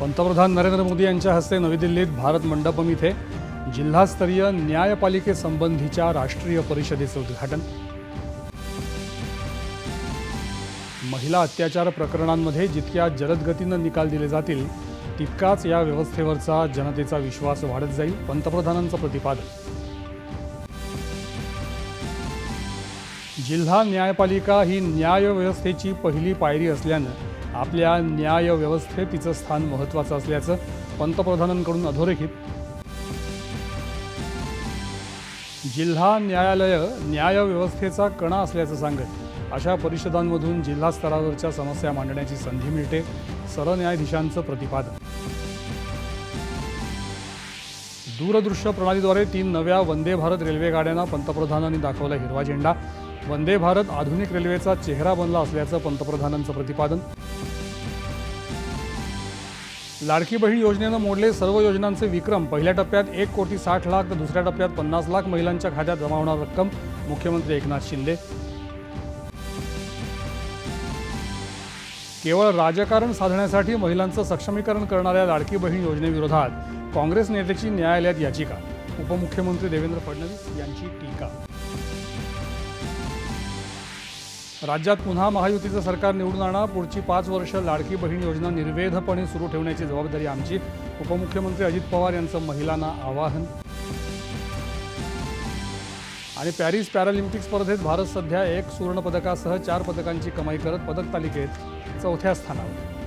पंतप्रधान नरेंद्र मोदी यांच्या हस्ते नवी दिल्लीत भारत मंडपम इथे जिल्हास्तरीय न्यायपालिकेसंबंधीच्या राष्ट्रीय परिषदेचं उद्घाटन. महिला अत्याचार प्रकरणांमध्ये जितक्या जलदगतीनं निकाल दिले जातील तितकाच या व्यवस्थेवरचा जनतेचा विश्वास वाढत जाईल पंतप्रधानांचं प्रतिपादन. जिल्हा न्यायपालिका ही न्यायव्यवस्थेची पहिली पायरी असल्यानं आपल्या न्याय व्यवस्थेत तिचं स्थान महत्त्वाचं असल्याचं पंतप्रधानांकडून अधोरेखित. जिल्हा न्यायालय न्याय व्यवस्थेचा कणा असल्याचं सांगत अशा परिषदांमधून जिल्हा स्तरावरच्या समस्या मांडण्याची संधी मिळते सरन्यायाधीशांचं प्रतिपादन. दूरदृश्य प्रणालीद्वारे तीन नव्या वंदे भारत रेल्वे गाड्यांना पंतप्रधानांनी दाखवला हिरवा झेंडा. वंदे भारत आधुनिक रेल्वेचा चेहरा बनला असल्याचं पंतप्रधानांचं प्रतिपादन. लाडकी बहीण योजनेनं मोडले सर्व योजनांचे विक्रम. पहिल्या टप्प्यात एक कोटी साठ लाख तर दुसऱ्या टप्प्यात पन्नास लाख महिलांच्या खात्यात जमा होणार रक्कम मुख्यमंत्री एकनाथ शिंदे. केवळ राजकारण साधण्यासाठी महिलांचं सक्षमीकरण करणाऱ्या लाडकी बहीण योजनेविरोधात काँग्रेस नेत्याची न्यायालयात याचिका. उपमुख्यमंत्री देवेंद्र फडणवीस यांची टीका. राज्यात पुन्हा महायुतीचं सरकार निवडून आणा पुढची पाच वर्ष लाडकी बहीण योजना निर्वेधपणे सुरू ठेवण्याची जबाबदारी आमची. उपमुख्यमंत्री अजित पवार यांचं महिलांना आवाहन. आणि पॅरिस पॅरालिम्पिक स्पर्धेत भारत सध्या एक सुवर्णपदकासह चार पदकांची कमाई करत पदक तालिकेत चौथ्या स्थानावर.